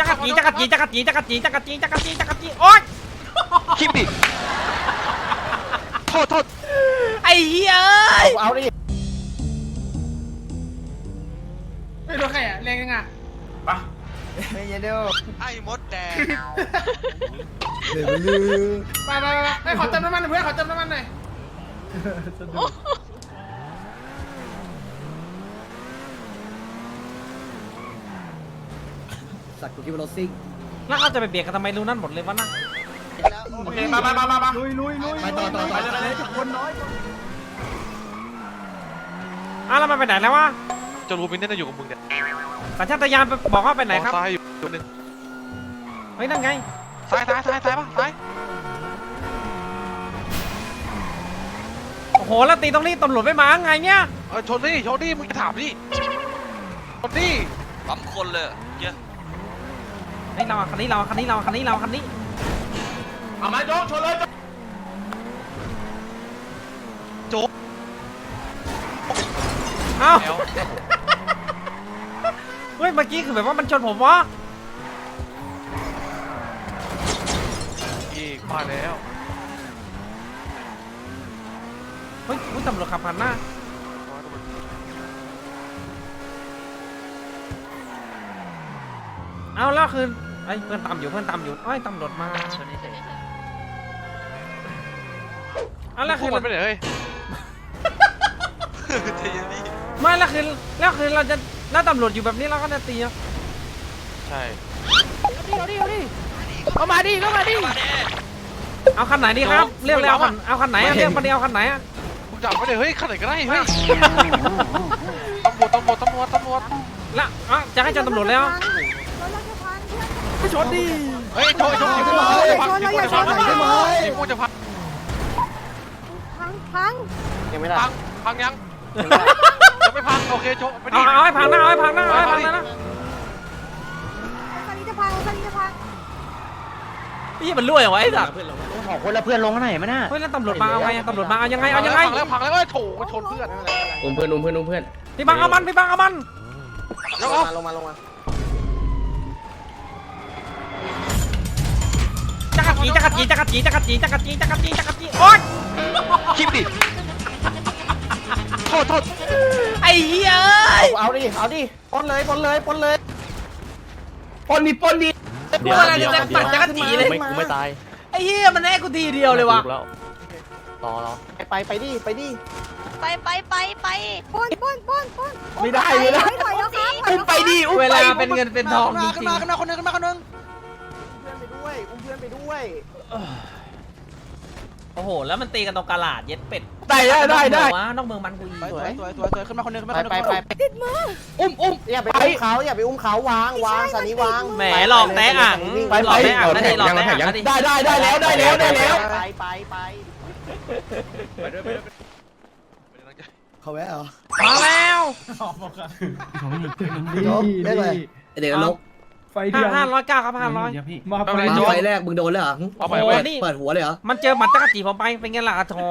จักรจีจักรจีจักรจีจักรจีจักรจีจักรจีจักรจีโอ๊ยคลิปดิโทษโทษไอ้เหี้ยเอ้ยเอาดิไม่รู้ใครอะแรงยังอะเฮ้ยเดี๋ยวไอ้มดแดงเดี๋ยวลืมไปไปไปไปขอเติมน้ำมันหน่อยเพื่อนขอเติมน้ำมันหน่อย สัตว์กูคิดว่ารถซิ่งแล้วเขาจะไปเบียดกันทำไมรู้นั่นหมดเลยวะนะโอเคมามามามามาลุยลุยลุยไปต่อต่อต่อคนน้อยอ้าวแล้วมันไปไหนแล้ววะจะรู้มินเนี่ยอยู่กับมึงเนี่ยสัญชาตญาณไปบอกว่าไปไหนครับซ้ายอยู่ตัวหนึงเฮ้ยนั่นไงซ้ายซ้ายซ้ายซ้ายปะซ้ายโอ้โหแล้วตีตรงนี้ตำรวจไม่มาไงเนี่ยเออชนดิชนดิมึงจะถามดิชนดิปั๊มคนเลยเหี้ยเฮ้ ยเราอะคันนี้เราอะคันนี้เราอะคันนี้เราอะคันนี้เอามาโจ๊กชนเลยโจ๊กโจ๊กเอ้าแล้วเฮ้ยเมื่อกี้คือแบบว่ามันชนผมวะอีกมาแล้วเฮ้ยอุ๊ยตำรวจขับผ่านหน้าเอาแล้วคือไอ้ยเพื่อนตามอยู่เพื่อนตามอยู่เอ้ยตำรวจมาเอาแล้วพคืวอกมันไปไหนเฮ้ยเทยนี่ไม่แล้วคือแล้วคือเราจะแล้วตำรวจอยู่แบบนี้เราก็จะตีอะใช่เอามาดิเอามาดิมาแน่เอาคันไหนดีครับเรียกเลยเอาคันเอาคันไหนอะเรียกมาดีเอาคันไหนอะมึงจับไปเลยเฮ้ยขันไหนก็ได้เฮ้ยตำรวจตำรวจตำรวจตำรวจแล้วอะจะให้เจอตำรวจแล้ว ชนดิเฮ้ยโชว์โชว์ยิงกูจะพังยิงกูจะพังยิงกูจะพังพังพังยังไม่ได้พังพังยังยังไม่พังโอเคโชว์ไปดิเอาเอาให้พังหน้าเอาให้พังหน้าเอาให้พังหน้านะคันนี้จะพังคันนี้จะพังนี่มันรั่วอย่างไอ้สัตว์ขอคนละเพื่อนลงไหนมาน่ะเฮ้ยแล้วตำรวจมาเอาไงตำรวจมาเอายังไงเอายังไงพังแล้วพังแล้วเอ้ยโถชนเพื่อนอุ้มเพื่อนอุ้มเพื่อนอุ้มเพื่อนพี่บังเอามันพี่บังเอามันล้วเอาลงมาลงมา จักรจีจักรจีจักรจีจักรจีจักรจีจักรจีจักรจีโอ๊ยคลิปดิโทษโทษไอ้เหี้ยเอ้ยเอาดิ เอาดิปนเลยปนเลยปนเลยปนดิปนดิเดี๋ยวอะไรจะตัดจักรจีเลยไม่กูไม่ตายไอ้เหี้ยมันแน่กูทีเดียวเลยวะรอรอไปไปดิไปดิไปไปไปไปป้นป้นป้นป้นไม่ได้ไม่ได้ถอยแล้วครับอุ้มไปดิอุ้มเวไปลาเป็นเงินเป็นทองจริงขึ้นมาขึ้นมาคนนึงขึ้นมาคนนึง ด้วยๆโอ้โห แล้วมันตีกันตรงกาลาดเย็ดเป็ดได้ได้ได้ได้วะนอกเมืองมันกูอีกสวยสวยสวยสวยขึ้นมาคนนึงขึ้นมาคนนึงไปไปไปติดมืออุ้มอุ้มอย่าไปอุ้มเขาอย่าไปอุ้มเขาวางวางสันนี้วางแหมหลอกแตะอ่างไปหลอกแตะอ่างนั่นดิหลอกแตะอ่างนั่นดิได้ได้ได้แล้วได้แล้วได้แล้วไปไปไปไปด้วยไปด้วยเขาแวะเหรอมาแล้วจบได้เลยเดี๋ยวลก ห้าห้าร้อยเก้าครับห้าร้อยมาไม่เป็นไรมาโจ๊กไฟแรกมึงโดนเลยเหรอเอาไปโอ้เว้ยนี่เปิดหัวเลยเหรอ มันเจอหมัดจักรจีผมไปเป็นไงล่ะอะทอ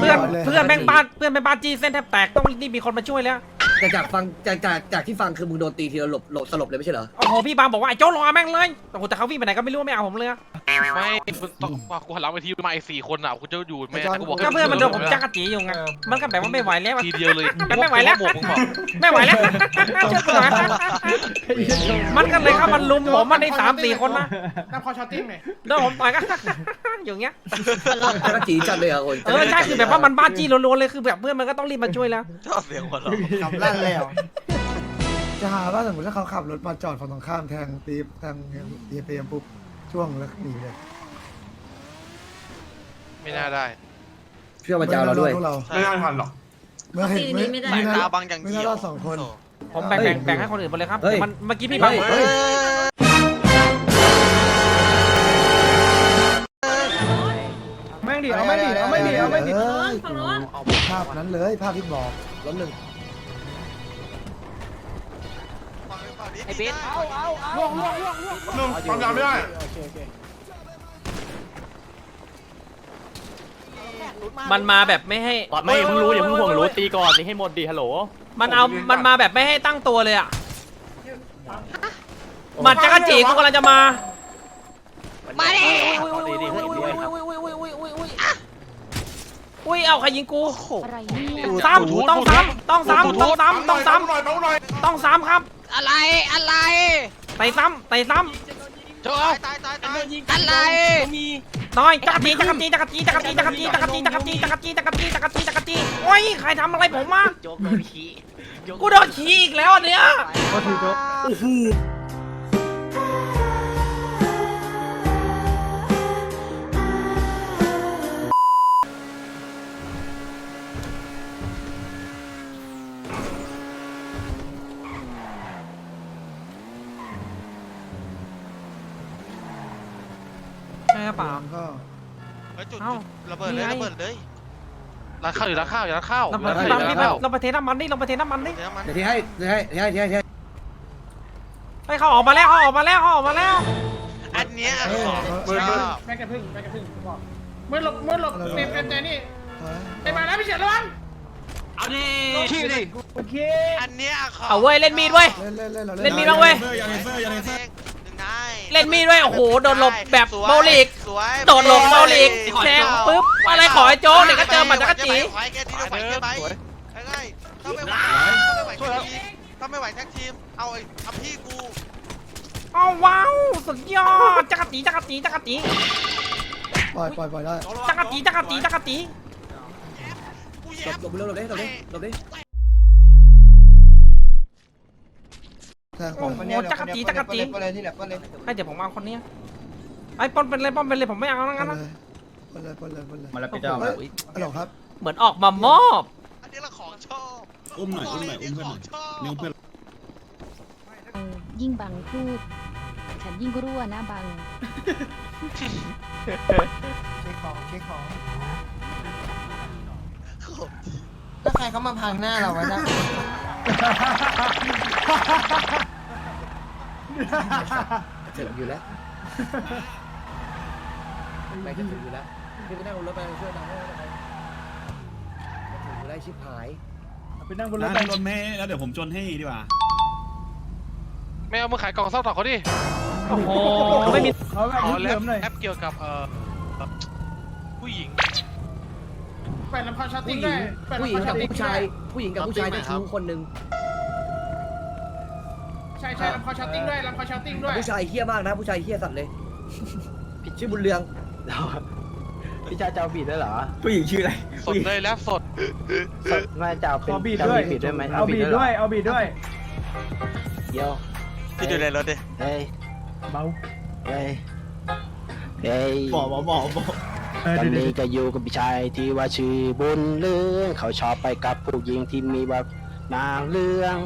เพื่อนเพื่อนแม่งบ้านเพื่อนแม่งบ้านจี้เส้นแทบแตกต้องนี่มีคนมาช่วยแล้ว แต่จากฟังจากจากจากที่ฟังคือมึงโดนตีทีละหลบหลบสลบเลยไม่ใช่เหรอ โอ้โหพี่บางบอกว่าไอ้โจ้รอแม่งเลยแต่โหแต่เขาวิ่งไปไหนก็ไม่รู้ไม่เอาผมเลยอะไม่มึงต้องมากูหันหลังไปทีมาไอ้สี่คนอะกูจะอยู่แม่กูบอกก็เพื่อนมันโดนผมจักรจีอยู่ไงมันก็แบบว่าไม่ไหวแล้วอะทีเดียวเลยไม่ไหวแล้วหมวกมึงบอกไม่ไหวแล้วช่วยกูหน่อยมันก็เลยเข้ามาลุมผมมันในสามสี่คนนะน้ำคอช็อตติ้งหน่อยโดนผมต่อยก็ อย่างเงี้ย จักรจีจัดเลยเหรอคนเออใช่คือแบบว่ามันบ้าจี้รัวๆเลยคือแบบเพื่อนมันก็ต้องรีบมาช่วยแล้ว ชอบเสียงหัวเราะขับลั่นแล้ว จะหาว่าสมมติถ้าเขาขับรถมาจอดฝั่งตรงข้ามแทงตีแทงตีเปมปุ๊บช่วงแล้วหนีเลยไม่น่าได้ เชื่อมาจ้าเราด้วยพวกเราไม่ทันหรอก เมื่อเห็นไม่สายไม่ตาน่าบางอย่างไม่เดีน่ายวรอดสองคน ผมแบ่งแบ่งแบ่งให้คนอื่นหมดเลยครับเฮ้ย มันเมื่อกี้พี่บัง เฮ้ย แม่งดิเอาแม่งดิเอาแม่งดิเอาแม่งดิ เออเอาภาพนั้นเลยภาพที่บอกรถหนึ่ง ไอ้เบสนุ่มความยาวไม่ได้มันมาแบบไม่ให้ไม่อย่าเพิ่งรู้อย่าเพิ่งห่วงรู้ตีก่อนตีให้หมดดิฮัลโหลมันเอา มันมาแบบไม่ให้ตั้งตัวเลยอะหมัดจักรจีกูกำลังจะมา มาดิอุ้ย เอาใครยิงกูอะไรเนี่ย ซ้ำต้องซ้ำต้องซ้ำต้องซ้ำต้องซ้หน่อยหน่อยำต้องซ้ำครับ อะไรอะไรไต่ซ้ำไต่ซ้โจ๊กเอาตายตายตายอะไรำน้อยจักรจีจักรจีจักรจีจักรจีจักรจีจักรจีจักรจีจักรจีจักรจีจักรจีจักรจีโอ้ยใครทำอะไรผมมากูโดนขี่อีกแล้วอันเนี้ยก็ถือโจ๊กใระเบิดเลยระเบิดเลยร้านข้าวอยู่ร้านข้าวอยู่ร้านข้าวเราไปร้านเทข้าวอยู่ร้านข้าวน้ำเราไปเทน้ำมันดิเราไปเทน้ำมันดิเดี๋ยวมันเดี๋ยวที่ให้เดี๋ยวให้เดี๋ยวให้เดี๋ยวให้ไปเขาออกมาแล้วเขาออกมาแล้วเขาออกมาแล้ว อันเนี้ยของชอบแม่กระพึ่งแม่กระพึ่งบอกมือหลบมือหลบเต็มเต็มใจนี่ไปมาแล้วพี่เฉียดระวังเอาดิขี้ดิโอเคอันเนี้ยของเอาเว้ยเล่นมีดเว้ย เล่นเล่นเล่นเราเล่นมีดบ้างเว้ยอย่าเลเซอร์อย่าเลเซอร์หนึ่งได้ เล่นมีดเว้ยโอ้โหโดนหลบแบบสวยเบาหลีกสวยโดดหลบเบาหลีกแทงปุ๊บอะไรขอไอ้โจ๊กเดี๋ยวก็เจอหมัดจักรจีไหวแค่นี้เราไหวแค่ไหมง่ายๆถ้าไม่ไหวถ้าไม่ไหวแท็กทีมถ้าไม่ไหวแท็กทีมเอาไอ้ทำพี่กูอ้าวว้าวสุดยอดจักรจีจักรจีจักรจีปล่อยปล่อยปล่อยได้จักรจีจักรจีจักรจีกูแย้มหลบหลบหลบดิหลบดิหลบดิ แทงโอ้โหจักรจีจักรจีไอ้เดี๋ยวผมเอาคนเนี้ยไอ้ปอนเป็นเลยปอนเป็นเลยผมไม่เอาแล้วงั้นนะปล่อยเลยปล่อยเลยปล่อยเลยมาแล้วพี่เจ้าเฮ้ยฮัลโหลครับ เหมือนออกมามอบอันนี้เราของชอบอุ้มหน่อยอุ้มหน่อยอุ้มเพื่อนหน่อยของชอบนิ้วเพื่อนเออยิ่งบังพูด ฉันยิ่งรั่วนะบัง เช็คของเช็คของแล้วใครเขามาพังหน้าเราวะนะ เจ็บอยู่แล้วไม่ก็ถึงอยู่แล้วพี่ไปนั่งบนรถไปช่วยน้องให้ได้ถึงอยู่ได้ชิบหายไปนั่งบนรถนะไปรถแม่แล้วเดี๋ยวผมจนให้ดีกว่า ไม่เอามือขายกล่องเศร้าต่อเขาดิ โอ้โห ไม่มีเขาแบบอ๋อเสแล้ริวมหน่อยแอปเกี่ยวกับเอ่อผู้หญิง แปดลำคาชาติ้ผู้งหญิได้งแปดผู้หญิงลำคากัชาบติ้งผู้ชาย ผู้หญิงกับผู้ชายจะทิ้งคนหนึ่งใช่ใช่ลำคาชาติ้งด้วยลำคาชาติ้งด้วยผู้ชายเฮี้ยมากนะ ผู้ชายเฮี้ยสัตว์เลยชื่อบุญเรืองพี่ชายจะเอาบีดด้วยเหรอผู้หญิงชื่ออะไรสดเลยแล้วสด ไม่จะเอาขเป็นอบีดจะด้วยมีบีดด้วยไหมเอาบีดด้วย เอาบีดด้วย เดี๋ยวพี่ดูในรถดิเฮ้ยเบาเฮ้ยเฮ้ยบอกบอกบอกบอกเออตอนเดี๋ยวนี้ก็อยู่กับพี่ชายที่ว่าชื่อบุญเรือง เขาชอบไปกับผู้หญิงที่มีแบบนางเรือง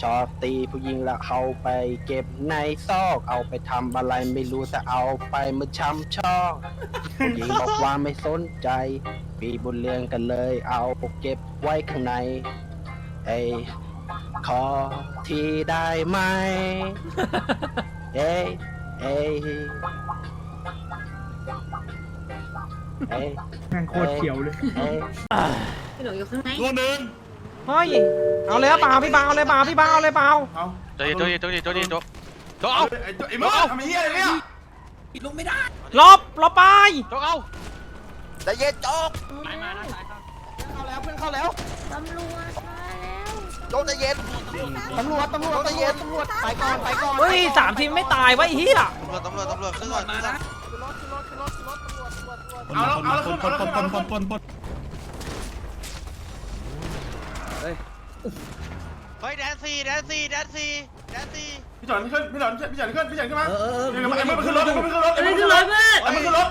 ชอบตีผู้หญิงแล้วเอาไปเก็บในซอกเอาไปทำอะไรไม่รู้แต่เอาไปมาช้ำช่องผู้หญิงบอกว่าไม่สนใจ ปีบุญเรืองกันเลย เอาเก็บไว้ข้างในเอ้ยขอที่ได้ไหมเอ้ยเอ้ยเอ้ยแม่งโคตรเขียวเลย เอ้ยตัวหนึ่ง เฮ้ย เอาเลยเปล่าพี่บางเอาเลยเปล่าพี่บางเอาเลยเปล่าเอาโจ๊กโจ๊กโจ๊กโจ๊กโจ๊กโจ๊กเอาไอ้ไอ้เมื่อทำเหี้ยอะไรเนี่ยหลบหลบไปโจ๊กเอาแต่เย็นโจ๊กเข้าแล้วเพื่อนเข้าแล้วตำรวจมาแล้วโจ๊กใจเย็นตำรวจตำรวจตำรวจตำรวจไปก่อนไปก่อนเฮ้ยสามทีมไม่ตายวะไอ้เหี้ยตำรวจตำรวจตำรวจขึ้นก่อนขึ้นก่อนเอาแล้วเอาแล้วขึ้นเอาแล้วขึ้นเอาแล้วขึ้นปนปน เฮ้ยแดนซี่แดนซี่แดนซี่แดนซี่พี่จอนขึ้นพี่จอนพี่จอนขึ้นพี่จอนขึ้นมาเออเออเออ เดี๋ยวไอ้มึงขึ้นรถไอ้มึงขึ้นรถไอ้มึงขึ้นรถไอ้มึงขึ้นรถ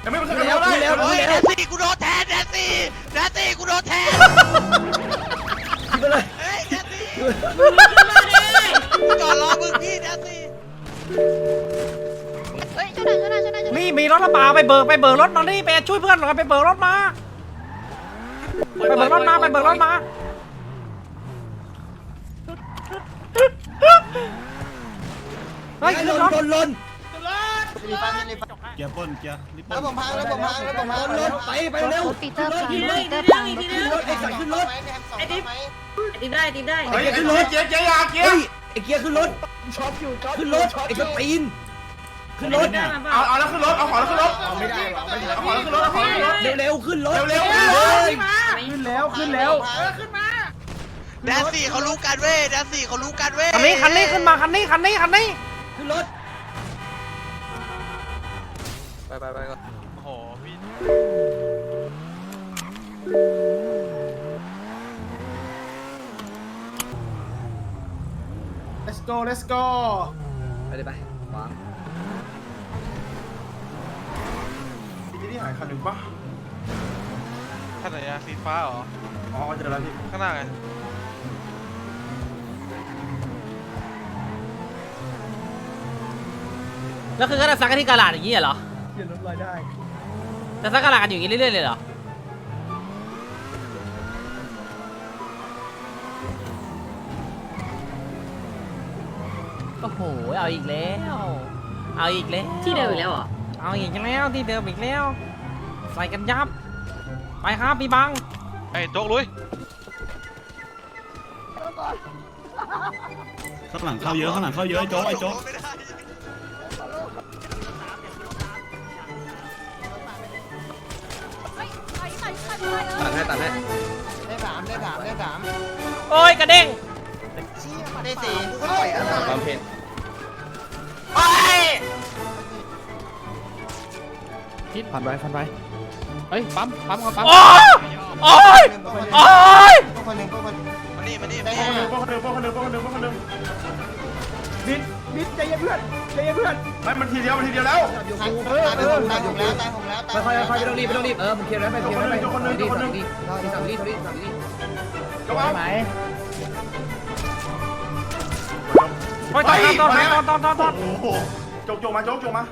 ไอ้มึงขึ้นรถเร็วเร็วเฮ้ยแดนซี่กูโดนแทนแดนซี่แดนซี่กูโดนแทนขึ้นไปเลยเฮ้ยแดนซี่กูจอดรอมึงพี่แดนซี่เฮ้ยช่วยหน่อยช่วยหน่อยช่วยหน่อยช่วยหน่อยนี่มีรถหรือเปล่าไปเบิกไปเบิกรถมานี่ไปช่วยเพื่อนหน่อยไปเบิกรถมาไปเบิกรถมาไปเบิกรถมาเฮ้ยไอ้ขึ้ลนนรถลน ลนเกียร์ปนเกียร์รีบปแล้วนผมพังแล้วผมพังแล้วผมพังลนไปไปเร็วปีเตอร์พังปีเตอร์พังขึ้นรถไอ้สัตว์ขึ้นรถเฮ้ยไอ้เกียร์เกียร์ยาเกียร์ไอ้เกียร์ขึ้นรถช็อตอยู่ขึ้นรถไอ้กระตีนขึ้นรถเอาเอาแล้วขึ้นรถเอาของแล้วขึ้นรถเอาไม่ได้เอาของแล้วขึ้นรถเอาของแล้วขึ้นรถเร็วๆขึ้นรถเร็วๆขึ้นรถขึ้นแล้วขึ้นแล้วแดนสี่เขารู้กันเว้ยแดนสี่เขารู้กันเว้ยคันนี้คันนี้ขึ้นมาคันนี้คันนี้คันนี้ ขึ้นรถโอ้โหพี่ let's go let's go ไปเลยไปวางที่นี่หายคันหนึ่งปะท่านไหนอะสีฟ้าเหรอ อ๋อเจอแล้วพี่ ข้างหน้าไง แล้วคือก็จะซักกันที่กาลาดอย่างนี้เหรอเขียนรถลอยได้จะซักกาลาดกันอยู่อย่างนี้เรื่อยๆเลยเหรอโอ้โหเอาอีกแล้ว เอาอีกแล้วที่เดิมอีกแล้วเหรอเอาอีกแล้วที่เดิมอีกแล้ว ใส่กันยับ ไปครับพี่บังไอ้โจ๊กลุยข้างหลังเข้าเยอะข้างหลังเข้าเยอะไอ้โจ๊กไอ้โจ๊กไม่ได้ ตัดให้ตัดให้ได้สามได้สามได้สามโอ้ยกระเด้งได้สี่ความเผ็ดคิดผ่านไปผ่านไปเฮ้ยปั๊มปั๊มครับปั๊มโอ้ยโอ้ยโอ้ยคนหนึ่งคนหนึ่งมานี่มานี่ได้มาห้านี่พวกคนเดิมพวกคนเดิมพวกคนเดิมพวกคนเดิม บิดบิดใจเย็นเพื่อนใจเย็นเพื่อนไม่มันทีเดียวมันทีเดียวแล้วตายไปหกตายหกแล้วตายหกแล้วตายค่อยๆค่อยๆไม่ต้องรีบไม่ต้องรีบเออมึงเคลียร์แล้วไปเคลียร์แล้วไปสามดีสามดีสามดีสามดีสามดีโจ๊กเอาไหมโอ้ยตอนตอนตอนตอนตอนตอนโอ้โหโจ๊กโจ๊กมาโจ๊กโจ๊กมา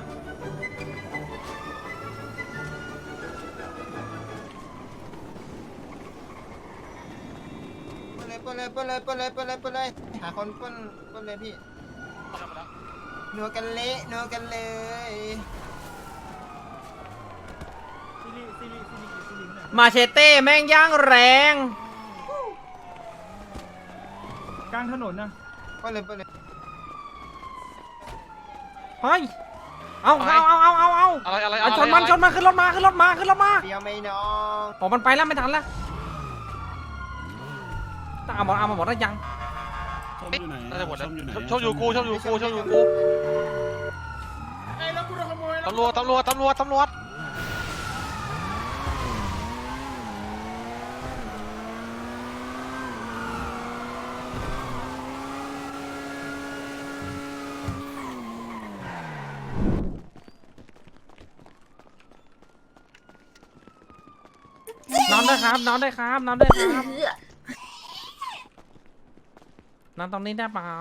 ปนเลยปนเลยปนเลยปนเลยปนเลยหาคนปนปนเลยพี่ นัวกันเละนัวกันเลยมาเชเต้แม่งย่างแรง กลางถนนนะปนเลยปนเลยเฮ้ย เอาเอาเอาเอาเอาเอาอะไรอะไรเอาชนมันชนมันขึ้นรถมาขึ้นรถมาขึ้นรถมาเดียวไม่น้องโอ้มันไปแล้วไม่ทันแล้วตามหมดเอามาหมดแล้วยัง น่าจะหมดแล้วชอบอยู่กูชอบอยู่กูชอบอยู่กูไอ้แล้วกูโดนขโมยแล้วตำรวจตำรวจตำรวจตำรวจนอนด้วยครับนอนด้วยครับนอนด้วยครับ นอนตรงนี้ได้เปล่า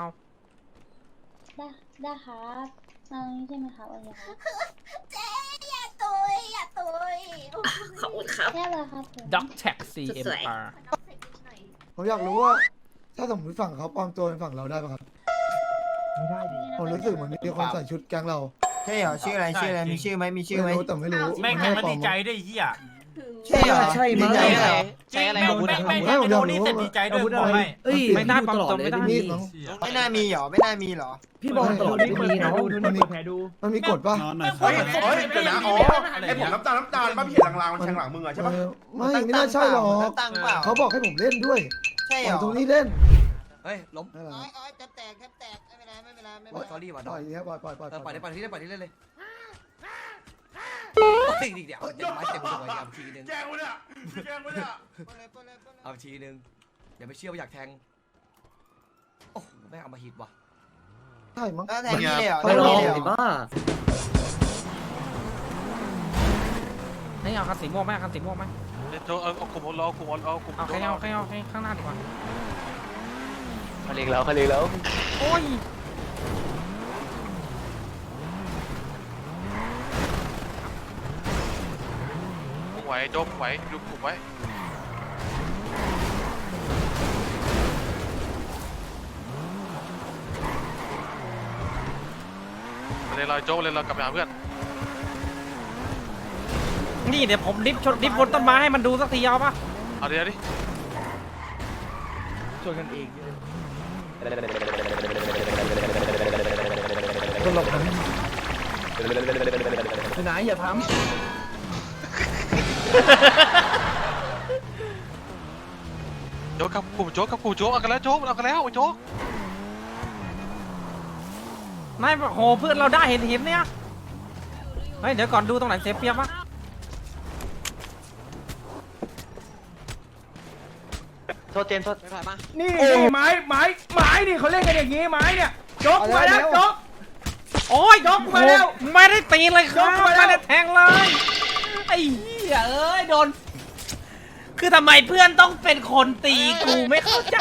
ได้ได้ครับตอนนี้ใช่ไหมครับวันนี้ครับเจ๊อย่าตุยอย่าตุยขอบคุณครับได้เลยครับผมด็อกแท็กซีเอ็มอาร์ผมอยากรู้ว่า ถ้าสมมติฝั่งเขาปลอมตัวเป็นฝั่งเราได้ปะครับไม่ได้ดิผมรู้สึกเหมือนมีคนใส่ชุดแก๊งเรา ใช่เหรอชื่ออะไรชื่ออะไรมีชื่อไหมมีชื่อไหมไม่รู้แต่ไม่รู้แม่งนแม่งให้ไม่ปลอดีใจด้วยไอ้เฮีย ใช่เหรอใช่มั้งใจอะไรใช้อะไรแม่งอาวุธแม่งอะแม่งแค่ไปโดนนี่เสร็จดีใจด้วยบอกให้เอ้ยไม่ได้ปลอมตัวไม่ได้มีดมั้งไม่น่ามีเหรอไม่น่ามีเหรอ พี่บอกตลอดไม่มีเนาะดูนี่เปิดแผลดูมันมีกฎปะเฮ้ยเฮ้ยเดี๋ยวนะอ๋อไอผมน้ำตาลน้ำตาลป้าพี่เห็นลางๆมันแทงหลังมึงอะใช่ปะเออไม่ไม่น่าใช่หรอกตั้งเปล่าเขาบอกให้ผมเล่นด้วยใช่ปเหรล่อยอตรงนี้เล่นเฮ้ยล้มนั่นแหละอ้อยอ้อยแทบแตกแทบแตกไม่เป็นไรไม่เป็นไรไม่เป็นไรปล่อยดีกว่าปล่อยอย่างเงี้ยปล่อยปล่อยปล่อยเออปล่อยได้ปล่อยที่ได้ปล่อยที่ได้เลย ติงเดี๋ยวเดี๋ยวไม้เต็มตัวเอาทีนึงแจ้งวะเนี่ยแจ้งวะเนี่ยเอาทีนึงอย่าไปเชื่อว่าอยากแทงโอ้โหแม่งเอามาหิดว่ะใช่มั้งแทงนี่เลยเหรอไม่หรอกแทงนี่เลยเหรอให้เอาคันสีม่วงไหมเอาคันสีม่วงไหมเดี๋ยวโจ๊กเอาเอากลุ่มเราเอากลุ่มเอากลุ่มเอาใครเอาใครเอาใครข้างหน้าดีกว่าเขาเรียกแล้วเขาเรียกแล้วโอ้ย ไหวโจ๊กไหวดูกลุ่มไว้เลยเราโจ๊กเลยเรากลับไปหาเพื่อนนี่เดี๋ยวผมดิฟชนดิฟบนต้นไม้ให้มันดูสักทีเอาปะเอาเดี๋ยวดิชวนกันเองตลกนะไปไหนอย่าท โจ๊กกับกูโจ๊กกับกูโจ๊กเอากันแล้วโจ๊กเอากันแล้วโจ๊กนายโหเพื่อนเราได้เห็นเห็นเนี่ยเฮ้ยเดี๋ยวก่อนดูตรงไหนเสียเปรียบวะนี่นี่ไม้ไม้ไม้นี่เขาเล่นกันอย่างงี้ไม้เนี่ยโจ๊กมาแล้วโจ๊กโอ้ยยกมาแล้วโหไม่ได้ตีเลยครับยกมาแล้วไม่ได้แทงเลยไอ้เหี้ ยเอ้ยโดน คือทำไมเพื่อนต้องเป็นคนตีกูไม่เข้าใจ